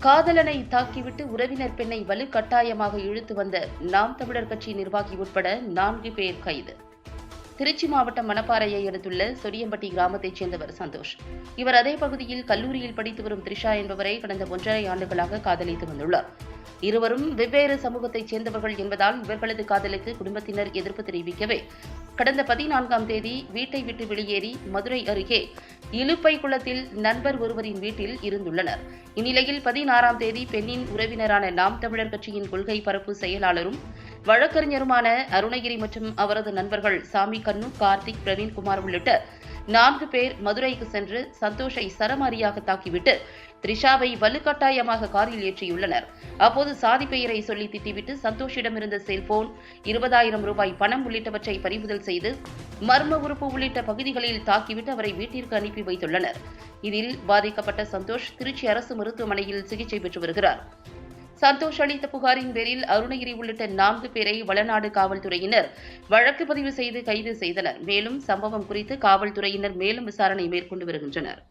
காதலனை தாக்கிவிட்டு உறவினர் பெண்ணை வலுக்கட்டாயமாக இழுத்து வந்த நாம் தமிழர் கட்சி நிர்வாகி உட்பட நான்கு பேர் கைது. திருச்சி மாவட்டம் மணப்பாறையை அடுத்துள்ள சொரியம்பட்டி கிராமத்தைச் சேர்ந்தவர் சந்தோஷ். இவர் அதே பகுதியில் கல்லூரியில் படித்து வரும் த்ரிஷா என்பவரை கடந்த ஒன்றரை ஆண்டுகளாக காதலித்து வந்துள்ளார். இருவரும் வெவ்வேறு சமூகத்தைச் சேர்ந்தவர்கள் என்பதால் இவர்களது காதலுக்கு குடும்பத்தினர் எதிர்ப்பு தெரிவிக்கவே கடந்த பதினான்காம் தேதி வீட்டை விட்டு வெளியேறி மதுரை அருகே இலுப்பை குளத்தில் நண்பர் ஒருவரின் வீட்டில் இருந்துள்ளனர். இந்நிலையில் பதினாறாம் தேதி பெண்ணின் உறவினரான நாம் தமிழர் கட்சியின் கொள்கை பரப்பு செயலாளரும் வழக்கறிஞருமான அருணகிரி மற்றும் அவரது நண்பர்கள் சாமி கண்ணு கார்த்திக் பிரவீன்குமார் உள்ளிட்ட நான்கு பேர் மதுரைக்கு சென்று சந்தோஷை சரமாரியாக தாக்கிவிட்டு த்ரிஷாவை வலுக்கட்டாயமாக காரில் ஏற்றியுள்ளனர். அப்போது சாதி பெயரை சொல்லி திட்டிவிட்டு சந்தோஷிடமிருந்த செல்போன் இருபதாயிரம் ரூபாய் பணம் உள்ளிட்டவற்றை பறிமுதல் செய்து மர்ம உறுப்பு உள்ளிட்ட பகுதிகளில் தாக்கிவிட்டு அவரை வீட்டிற்கு அனுப்பி வைத்துள்ளனர். இதில் பாதிக்கப்பட்ட சந்தோஷ் திருச்சி அரசு மருத்துவமனையில் சிகிச்சை பெற்று வருகிறார். சந்தோஷ் அளித்த புகாரின் பேரில் அருணகிரி உள்ளிட்ட நான்கு பேரை வளநாடு காவல்துறையினர் வழக்கு பதிவு செய்து கைது செய்தனர். மேலும் சம்பவம் குறித்து காவல்துறையினர் மேலும் விசாரணை மேற்கொண்டு வருகின்றனர்.